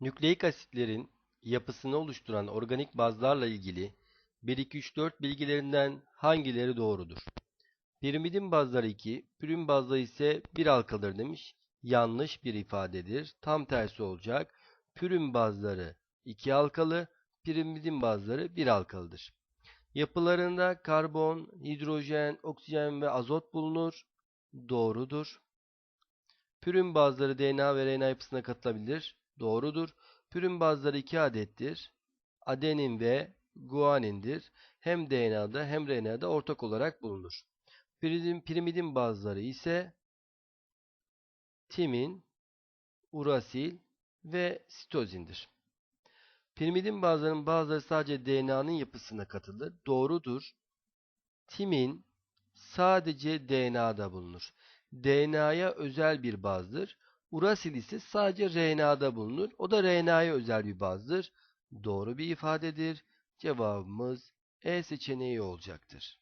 Nükleik asitlerin yapısını oluşturan organik bazlarla ilgili 1, 2, 3, 4 bilgilerinden hangileri doğrudur? Pirimidin bazları 2, pürin bazları ise 1 alkalıdır demiş. Yanlış bir ifadedir. Tam tersi olacak. Pürin bazları 2 alkalı, pirimidin bazları 1 alkalıdır. Yapılarında karbon, hidrojen, oksijen ve azot bulunur. Doğrudur. Pürin bazları DNA ve RNA yapısına katılabilir. Doğrudur. Pürin bazları 2 adettir. Adenin ve guanindir. Hem DNA'da hem RNA'da ortak olarak bulunur. Pirimidin, pirimidin bazları ise timin, urasil ve sitozindir. Pirimidin bazılarının bazıları sadece DNA'nın yapısına katılır. Doğrudur. Timin sadece DNA'da bulunur. DNA'ya özel bir bazdır. Urasil ise sadece RNA'da bulunur. O da RNA'ya özel bir bazdır. Doğru bir ifadedir. Cevabımız E seçeneği olacaktır.